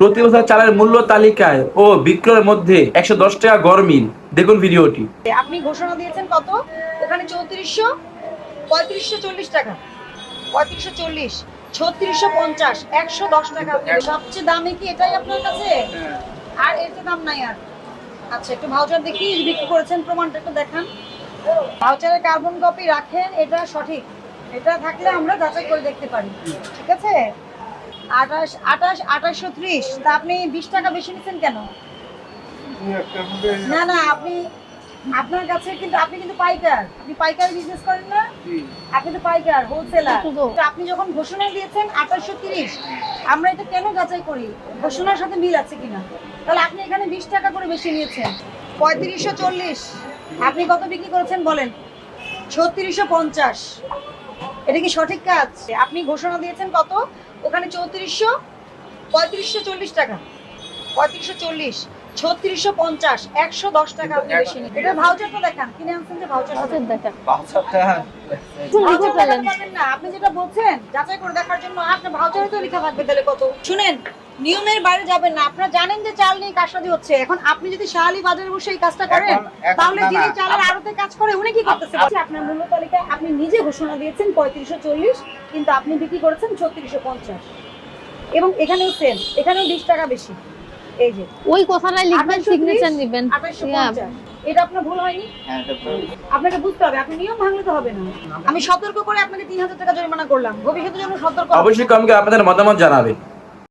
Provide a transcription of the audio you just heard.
প্রতি বছর চালের মূল্য তালিকায় ও বিক্রয়ের মধ্যে একশো দশ টাকা গরমিল দেখুন ভিডিওটি। আপনি ঘোষণা দিয়েছেন কত? ওখানে চৌত্রিশশো পঁয়ত্রিশশো চল্লিশ টাকা। পঁয়ত্রিশশো চল্লিশ ছত্রিশশো পঞ্চাশ একশো দশ টাকা। সবচেয়ে দামে কি এটাই আপনার কাছে? আর এর তো দাম নাই আর। আচ্ছা একটু ভাউচার দেখি বিক্রি করেছেন প্রমাণটা একটু দেখান। ভাউচারে কার্বন কপি রাখেন এটা সঠিক। এটা থাকলে আমরা যাচাই করে দেখতে পারি। ঠিক আছে? আঠাশ আঠাশ আঠাশশো ত্রিশ। তা আপনি বিশ টাকা বেশি নিচ্ছেন কেন? না না আপনি আপনার কাছে কিন্তু আপনি কিন্তু পাইকার। আপনি পাইকার বিজনেস করেন না। আপনি তো পাইকার হোলসেলার আপনি যখন ঘোষণা দিয়েছেন আঠাশশো তিরিশ আমরা এটা কেন যাচাই করি? ঘোষণার সাথে মিল আছে কিনা? তাহলে আপনি এখানে বিশ টাকা করে বেশি নিয়েছেন। পঁয়ত্রিশশো চল্লিশ। আপনি কত বিক্রি করেছেন বলেন? ছত্রিশশো পঞ্চাশ। এটা কি সঠিক কাজ? আপনি ঘোষণা দিয়েছেন কত? ওখানে চৌত্রিশশো পঁয়ত্রিশশো চল্লিশ টাকা। পঁয়ত্রিশশো চল্লিশ ছত্রিশশো পঞ্চাশ একশো দশ টাকা আপনি বেশি নিন। এটা ভাউচারটা দেখান। কিনে আনছেন যে ভাউচার দেখান। আপনি যেটা বলছেন যাচাই করে দেখার জন্য আপনার ভাউচারে তো লেখা থাকবে তাহলে কত? শুনেন নিয়মের বাইরে যাবেন না। আপনারা জানেন যে চাল নিয়ে কাজটা হচ্ছে। এখন আপনি যদি শাহালি বাজারে বসে এই কাজটা করেন তাহলে যিনি চালের আড়তে কাজ করে উনি কি করতেছে? আপনার মূল্য তালিকায় আপনি নিজে ঘোষণা দিয়েছেন পঁয়ত্রিশশো চল্লিশ কিন্তু আপনি বিক্রি করেছেন ছত্রিশশো পঞ্চাশ। এবং এখানেও সেম এখানেও বিশ টাকা বেশি। এই যে। ওই কথাটাই লিখবেন 2830, সিগনেচার দিবেন এটা আপনার ভুল হয়নি? আপনাকে বুঝতে হবে আপনি নিয়ম ভাঙলে তো হবে না। আমি সতর্ক করে আপনাকে তিন হাজার টাকা জরিমানা করলাম। ভবিষ্যতে যেন সতর্ক অবশ্যই কমকে আপনাদের মতামত জানাবেন